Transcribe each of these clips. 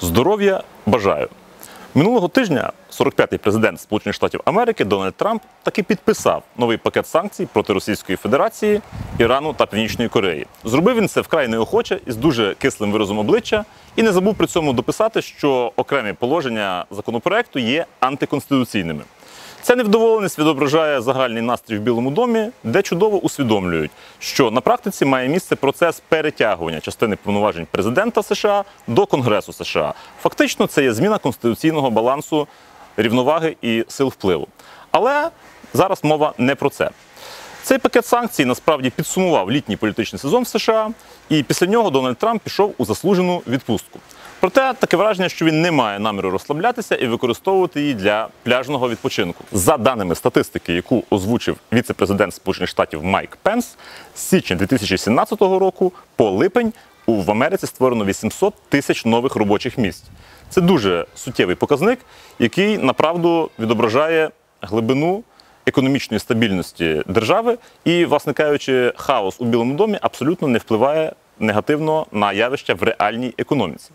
Здоров'я бажаю. Минулого тижня 45-й президент Сполучених Штатів Америки Дональд Трамп таки підписав новий пакет санкцій проти Російської Федерації, Ірану та Північної Кореї. Зробив він це вкрай неохоче і з дуже кислим виразом обличчя і не забув при цьому дописати, що окремі положення законопроекту є антиконституційними. Ця невдоволеність відображає загальний настрій в Білому домі, де чудово усвідомлюють, що на практиці має місце процес перетягування частини повноважень президента США до Конгресу США. Фактично, це є зміна конституційного балансу рівноваги і сил впливу. Але зараз мова не про це. Цей пакет санкцій насправді підсумував літній політичний сезон в США, і після нього Дональд Трамп пішов у заслужену відпустку. Проте таке враження, що він не має наміру розслаблятися і використовувати її для пляжного відпочинку. За даними статистики, яку озвучив віце-президент Сполучених Штатів Майк Пенс, з січня 2017 року по липень в Америці створено 800 тисяч нових робочих місць. Це дуже суттєвий показник, який направду відображає глибину економічної стабільності держави і, власне кажучи, хаос у Білому домі абсолютно не впливає негативно на явища в реальній економіці.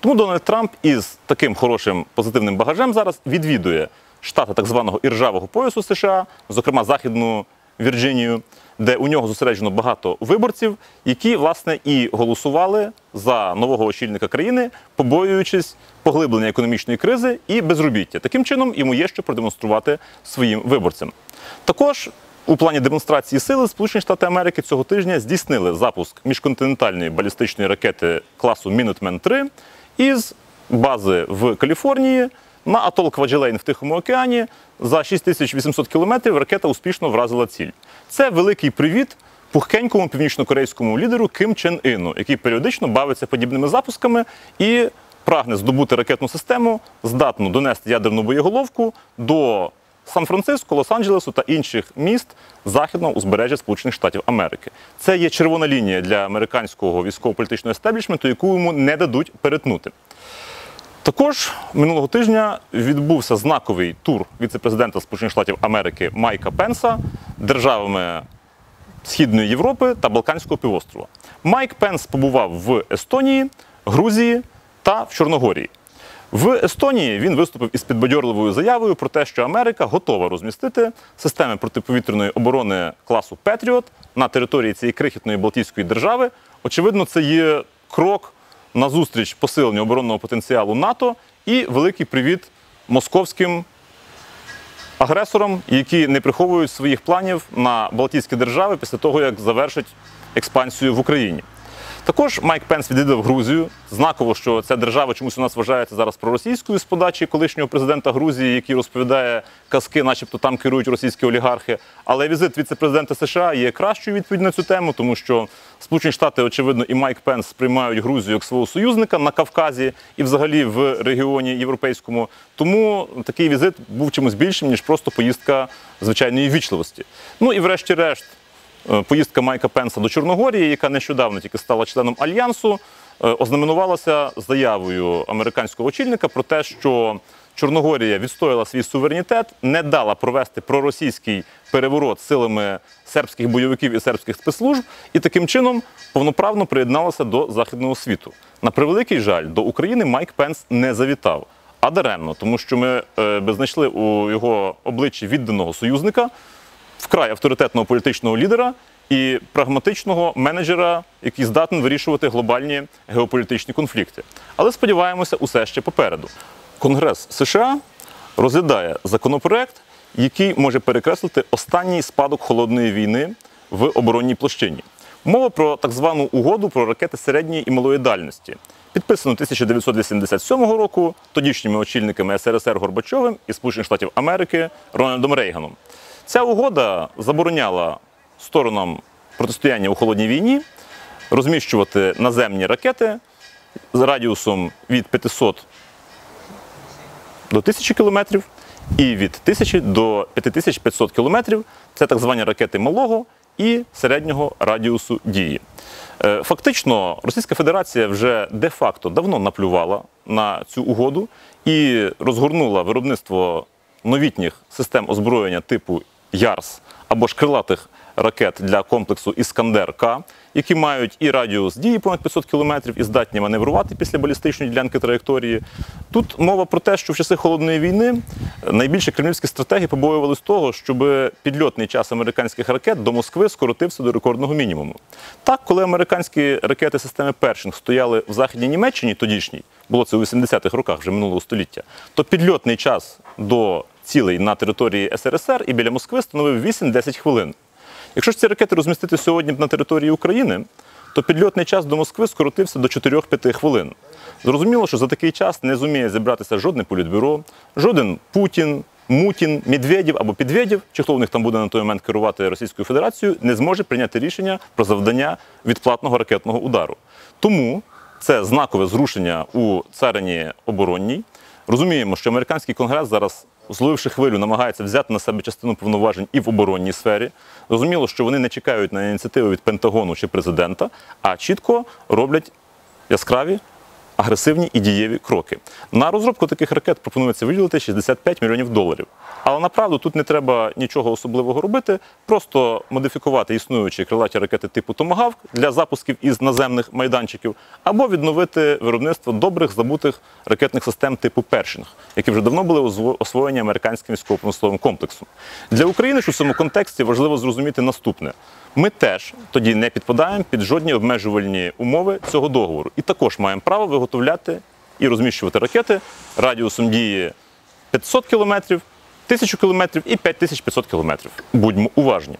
Тому Дональд Трамп із таким хорошим позитивним багажем зараз відвідує штати так званого іржавого поясу США, зокрема Західну Вірджинію, де у нього зосереджено багато виборців, які власне і голосували за нового очільника країни, побоюючись поглиблення економічної кризи і безробіття. Таким чином йому є що продемонструвати своїм виборцям. Також у плані демонстрації сили Сполучені Штати Америки цього тижня здійснили запуск міжконтинентальної балістичної ракети класу Minuteman 3 із бази в Каліфорнії на атол Кваджелейн в Тихому океані. За 6800 кілометрів ракета успішно вразила ціль. Це великий привіт пухкенькому північнокорейському лідеру Ким Чен Іну, який періодично бавиться подібними запусками і прагне здобути ракетну систему, здатну донести ядерну боєголовку до Сан-Франциско, Лос-Анджелесу та інших міст західного узбережжя Сполучених Штатів Америки. Це є червона лінія для американського військово-політичного естеблішменту, яку йому не дадуть перетнути. Також минулого тижня відбувся знаковий тур віце-президента Сполучених Штатів Америки Майка Пенса державами Східної Європи та Балканського півострова. Майк Пенс побував в Естонії, Грузії та в Чорногорії. В Естонії він виступив із підбадьорливою заявою про те, що Америка готова розмістити системи протиповітряної оборони класу Петріот на території цієї крихітної Балтійської держави. Очевидно, це є крок назустріч посиленню оборонного потенціалу НАТО і великий привіт московським агресорам, які не приховують своїх планів на Балтійські держави після того, як завершать експансію в Україні. Також Майк Пенс відвідав Грузію. Знаково, що ця держава чомусь у нас вважається зараз проросійською з подачі колишнього президента Грузії, який розповідає казки, начебто там керують російські олігархи. Але візит віце-президента США є кращою відповідь на цю тему, тому що Сполучені Штати, очевидно, і Майк Пенс сприймають Грузію як свого союзника на Кавказі і взагалі в регіоні європейському. Тому такий візит був чимось більшим, ніж просто поїздка звичайної вічливості. Ну і врешті-решт. Е, поїздка Майка Пенса до Чорногорії, яка нещодавно тільки стала членом альянсу, е, ознаменувалася заявою американського очільника про те, що Чорногорія відстояла свій суверенітет, не дала провести проросійський переворот силами сербських бойовиків і сербських спецслужб, і таким чином повноправно приєдналася до західного світу. На превеликий жаль, до України Майк Пенс не завітав. А даремно, тому що ми е, би знайшли у його обличчі відданого союзника вкрай авторитетного політичного лідера і прагматичного менеджера, який здатен вирішувати глобальні геополітичні конфлікти. Але сподіваємося, усе ще попереду. Конгрес США розглядає законопроект, який може перекреслити останній спадок холодної війни в оборонній площині. Мова про так звану угоду про ракети середньої і малої дальності, підписану 1987 року тодішніми очільниками СРСР Горбачовим і Сполучених Штатів Америки Рональдом Рейганом. Ця угода забороняла сторонам протистояння у холодній війні розміщувати наземні ракети з радіусом від 500 до 1000 кілометрів і від 1000 до 5500 кілометрів. Це так звані ракети малого і середнього радіусу дії. Е, фактично, Російська Федерація вже де-факто давно наплювала на цю угоду і розгорнула виробництво новітніх систем озброєння типу ЯРС або ж крилатих ракет для комплексу Іскандер-К, які мають і радіус дії понад 500 кілометрів, і здатні маневрувати після балістичної ділянки траєкторії. Тут мова про те, що в часи холодної війни найбільше кремлівські стратегії побоювалися того, щоб підльотний час американських ракет до Москви скоротився до рекордного мінімуму. Так, коли американські ракети системи Першинг стояли в західній Німеччині тодішній, було це у 80-х роках вже минулого століття, то підльотний час до цілей на території СРСР і біля Москви становив 8-10 хвилин. Якщо ж ці ракети розмістити сьогодні на території України, то підльотний час до Москви скоротився до 4-5 хвилин. Зрозуміло, що за такий час не зуміє зібратися жодне політбюро, жоден Путін, Мутін, Медведєв або Підведєв, чи хто в них там буде на той момент керувати Російською Федерацією, не зможе прийняти рішення про завдання відплатного ракетного удару. Тому це знакове зрушення у царині оборонній. Розуміємо, що американський конгрес зараз, зловивши хвилю, намагається взяти на себе частину повноважень і в оборонній сфері. Зрозуміло, що вони не чекають на ініціативи від Пентагону чи президента, а чітко роблять яскраві. Агресивні і дієві кроки. На розробку таких ракет пропонується виділити 65 мільйонів доларів. Але направду тут не треба нічого особливого робити, просто модифікувати існуючі крилаті ракети типу Томагавк для запусків із наземних майданчиків, або відновити виробництво добрих забутих ракетних систем типу Першинг, які вже давно були освоєні американським військово-промисловим комплексом. Для України ж у цьому контексті важливо зрозуміти наступне: ми теж тоді не підпадаємо під жодні обмежувальні умови цього договору, і також маємо право виготовляти і розміщувати ракети радіусом дії 500 кілометрів, 1000 кілометрів і 5500 кілометрів. Будьмо уважні.